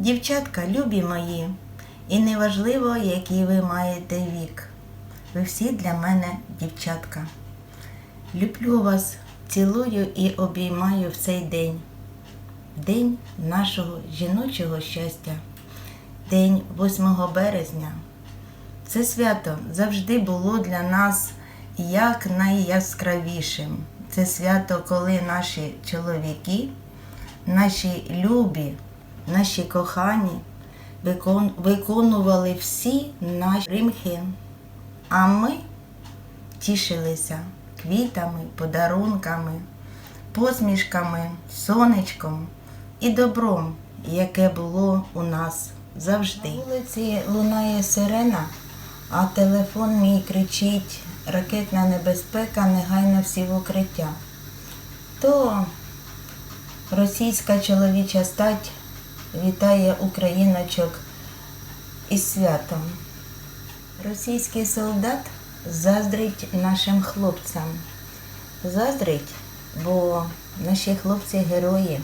Дівчатка, любі мої, і неважливо, який ви маєте вік. Ви всі для мене дівчатка. Люблю вас, цілую і обіймаю в цей день. День нашого жіночого щастя, день 8 березня. Це свято завжди було для нас як найяскравішим. Це свято, коли наші чоловіки, наші любі, наші кохані викон- виконували всі наші римхи, а ми тішилися квітами, подарунками, посмішками, сонечком і добром, яке було у нас завжди. На вулиці лунає сирена, а телефон мій кричить ракетна небезпека, негайно всі в укриття. То російська чоловіча стать вітає україночок із святом. Російський солдат заздрить нашим хлопцям. Заздрить, бо наші хлопці герої.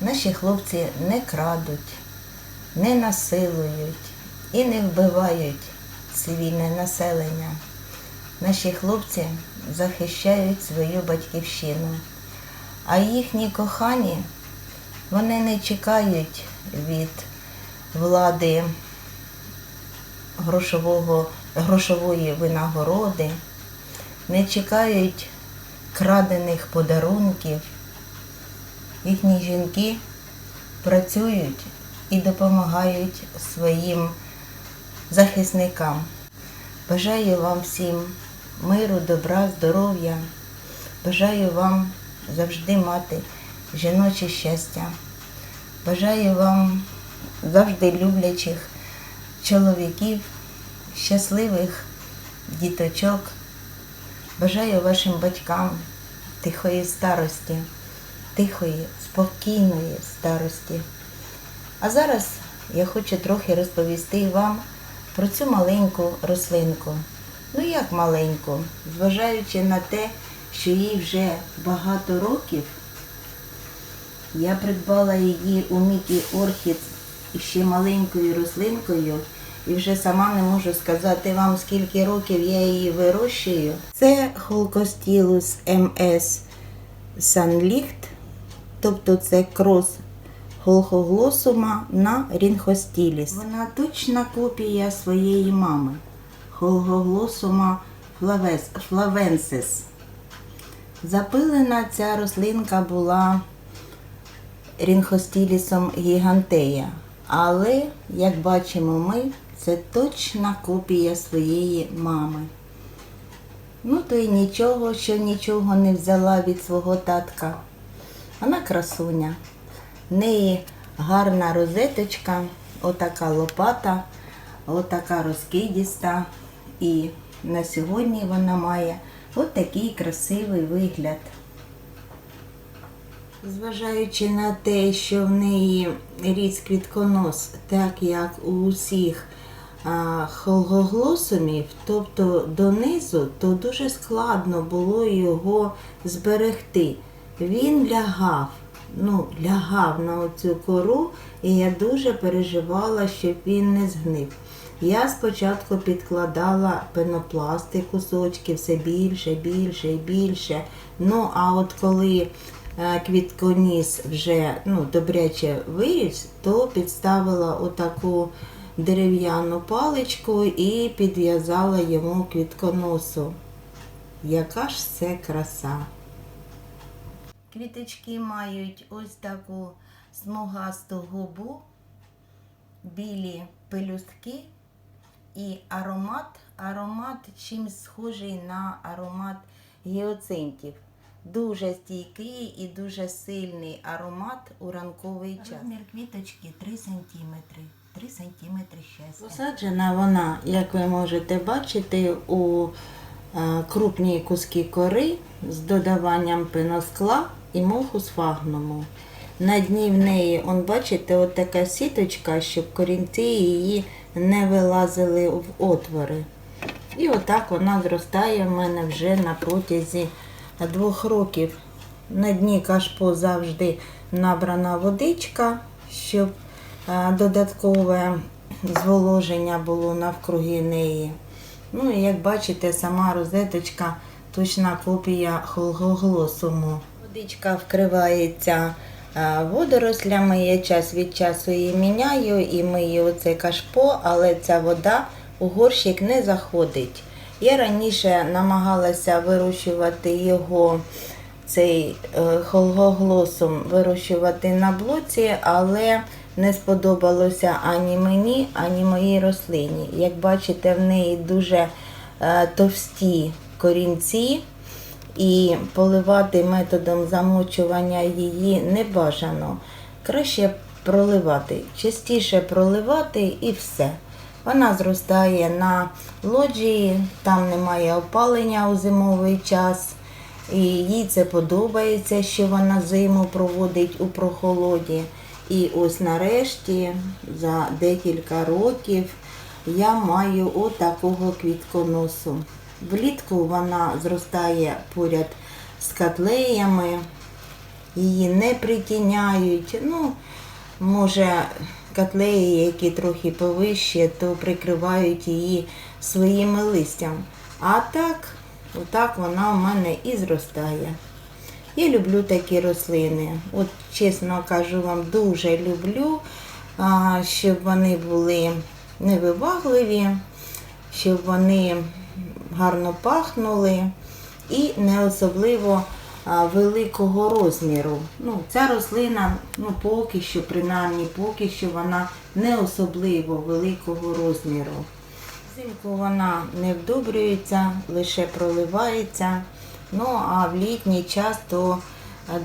Наші хлопці не крадуть, не насилують і не вбивають цивільне населення. Наші хлопці захищають свою батьківщину, а їхні кохані вони не чекають від влади грошового, грошової винагороди, не чекають крадених подарунків. Їхні жінки працюють і допомагають своїм захисникам. Бажаю вам всім миру, добра, здоров'я. Бажаю вам завжди мати жіноче щастя. Бажаю вам завжди люблячих чоловіків, щасливих діточок. Бажаю вашим батькам тихої старості, тихої, спокійної старості. А зараз я хочу трохи розповісти вам про цю маленьку рослинку. Ну як маленьку, зважаючи на те, що їй вже багато років, я придбала її у Мікі Орхід ще маленькою рослинкою і вже сама не можу сказати вам, скільки років я її вирощую. Це Холкостілус МС Санліхт, тобто це крос холхоглосума на рінхостіліс. Вона точна копія своєї мами. Холгоглосума флавес, флавенсис. Запилена ця рослинка була рінхостілісом гігантея. Але, як бачимо ми, це точна копія своєї мами. Ну, то й нічого, що нічого не взяла від свого татка. Вона красуня. В неї гарна розеточка, отака лопата, отака розкидіста. І на сьогодні вона має отакий красивий вигляд. Зважаючи на те, що в неї ріс квітконос, так як у усіх а, холгоглосумів, тобто донизу, то дуже складно було його зберегти. Він лягав, ну, лягав на оцю кору, і я дуже переживала, щоб він не згнив. Я спочатку підкладала пенопласти кусочки все більше, більше і більше. Ну, а от коли квітконіс вже ну, добряче виріс, то підставила отаку дерев'яну паличку і підв'язала йому квітконосу. Яка ж це краса! Квіточки мають ось таку смугасту губу, білі пелюстки і аромат, аромат чимсь схожий на аромат гіоцинтів. Дуже стійкий і дуже сильний аромат у ранковий час. Розмір квіточки 3 см. 3 см щастя. Посаджена вона, як ви можете бачити, у е, крупні куски кори з додаванням пеноскла і моху з фагнуму. На дні в неї, он, бачите, от така сіточка, щоб корінці її не вилазили в отвори. І отак вона зростає в мене вже на протязі двох років. На дні кашпо завжди набрана водичка, щоб е, додаткове зволоження було навкруги неї. Ну і як бачите, сама розеточка точна копія холгоглосуму. Водичка вкривається е, водорослями. Я час від часу її міняю і мию оце кашпо, але ця вода у горщик не заходить. Я раніше намагалася вирощувати його, цей е, холгоглосум, вирощувати на блоці, але не сподобалося ані мені, ані моїй рослині. Як бачите, в неї дуже е, товсті корінці, і поливати методом замочування її не бажано. Краще проливати, частіше проливати і все. Вона зростає на лоджії, там немає опалення у зимовий час. І їй це подобається, що вона зиму проводить у прохолоді. І ось нарешті за декілька років я маю отакого квітконосу. Влітку вона зростає поряд з котлеями, її не притіняють. Ну, може, котлеї, які трохи повище, то прикривають її своїми листям. А так, отак вона у мене і зростає. Я люблю такі рослини. От чесно кажу вам, дуже люблю, щоб вони були невибагливі, щоб вони гарно пахнули і не особливо великого розміру. Ну, ця рослина, ну поки що, принаймні, поки що вона не особливо великого розміру. Взимку вона не вдобрюється, лише проливається. Ну а в літній час то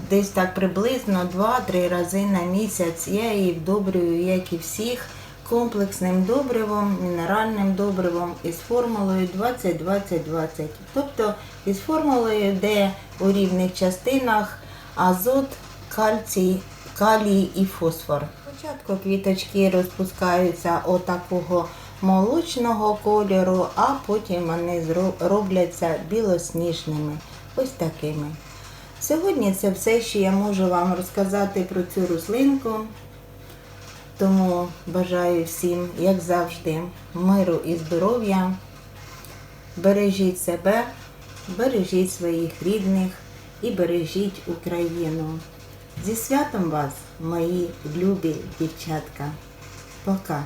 десь так приблизно 2-3 рази на місяць я її вдобрюю, як і всіх, комплексним добривом, мінеральним добривом із формулою 20-20-20. Тобто із формулою, де у рівних частинах азот, кальцій, калій і фосфор. Спочатку квіточки розпускаються отакого молочного кольору, а потім вони робляться білосніжними. Ось такими. Сьогодні це все, що я можу вам розказати про цю рослинку. Тому бажаю всім, як завжди, миру і здоров'я. Бережіть себе, бережіть своїх рідних і бережіть Україну. Зі святом вас, мої любі дівчатка. Пока.